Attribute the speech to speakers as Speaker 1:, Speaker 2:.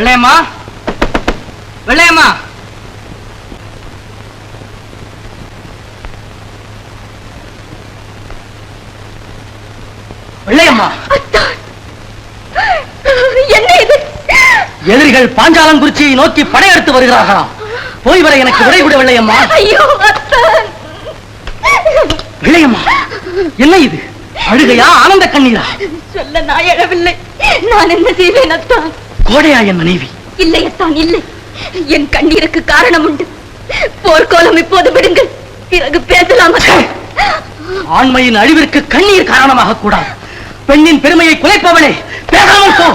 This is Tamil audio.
Speaker 1: வெள்ளையம்மா? வெள்ளையம்மா? வெள்ளையம்மா?
Speaker 2: என்ன இது?
Speaker 1: எதிரிகள் பாஞ்சாலங்குறிச்சியை நோக்கி படையெடுத்து வருகிறார்களாம் போய் வர எனக்கு விடை விட வெள்ளையம்மா.
Speaker 2: ஐயோ
Speaker 1: வெள்ளையம்மா என்ன இது? அழுகையா? ஆனந்த கண்ணீரா?
Speaker 2: சொல்ல நான் எழவில்லை. நான் என்ன செய்வேன் அத்தான்
Speaker 1: கோடையா என் மனைவி.
Speaker 2: இல்லை அத்தான் இல்லை. என் கண்ணீருக்கு காரணம் உண்டு போர்க்கோலம் இப்போது விடுங்கள். பிறகு பேசலாம்.
Speaker 1: ஆண்மையின் அழிவிற்கு கண்ணீர் காரணமாக கூடாது. பெண்ணின் பெருமையை குலைப்பவளே பேசாமல் போ.